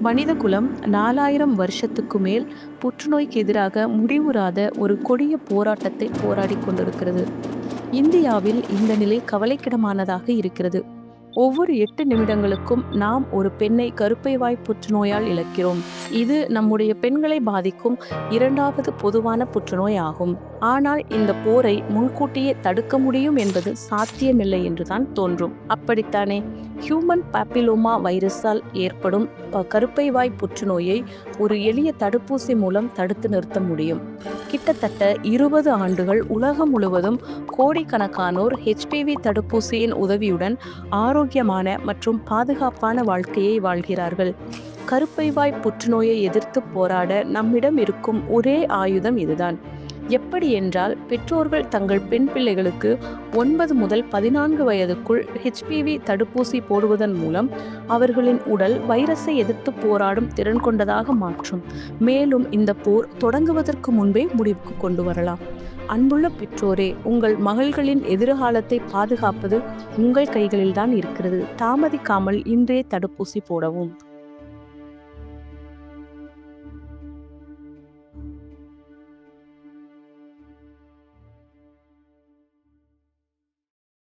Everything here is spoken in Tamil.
மனித குலம் நாலாயிரம் வருஷத்துக்கு மேல் புற்றுநோய்க்கு எதிராக முடிவுறாத ஒரு கொடிய போராட்டத்தை போராடி கொண்டிருக்கிறது. இந்தியாவில் இந்த நிலை கவலைக்கிடமானதாக இருக்கிறது. ஒவ்வொரு எட்டு நிமிடங்களுக்கும் நாம் ஒரு பெண்ணை கருப்பை வாய் புற்றுநோயால் இழக்கிறோம். இது நம்முடைய பெண்களை பாதிக்கும் இரண்டாவது பொதுவான புற்றுநோய் ஆகும். ஆனால் இந்த போரை முன்கூட்டியே தடுக்க முடியும் என்பது சாத்தியமில்லை என்றுதான் தோன்றும். அப்படித்தானே? ஹியூமன் பாப்பிலோமா வைரஸால் ஏற்படும் ப- கருப்பை வாய் புற்றுநோயை ஒரு எளிய தடுப்பூசி மூலம் தடுத்து நிறுத்த முடியும். கிட்டத்தட்ட இருபது ஆண்டுகள் உலகம் முழுவதும் கோடிக்கணக்கானோர் ஹெச்பிவி தடுப்பூசியின் உதவியுடன் ஆரோக்கியமான மற்றும் பாதுகாப்பான வாழ்க்கையை வாழ்கிறார்கள். கருப்பைவாய் புற்றுநோயை எதிர்த்து போராட நம்மிடம் இருக்கும் ஒரே ஆயுதம் இதுதான். எப்படி என்றால் பெற்றோர்கள் தங்கள் பெண் பிள்ளைகளுக்கு ஒன்பது முதல் பதினான்கு வயதுக்குள் ஹெச்பிவி தடுப்பூசி போடுவதன் மூலம் அவர்களின் உடல் வைரஸை எதிர்த்து போராடும் திறன் கொண்டதாக மாற்றும். மேலும் இந்த போர் தொடங்குவதற்கு முன்பே முடிவுக்கு கொண்டு வரலாம். அன்புள்ள பெற்றோரே உங்கள் மகள்களின் எதிர்காலத்தை பாதுகாப்பது உங்கள் கைகளில்தான் இருக்கிறது. தாமதிக்காமல் இன்றே தடுப்பூசி போடவும்.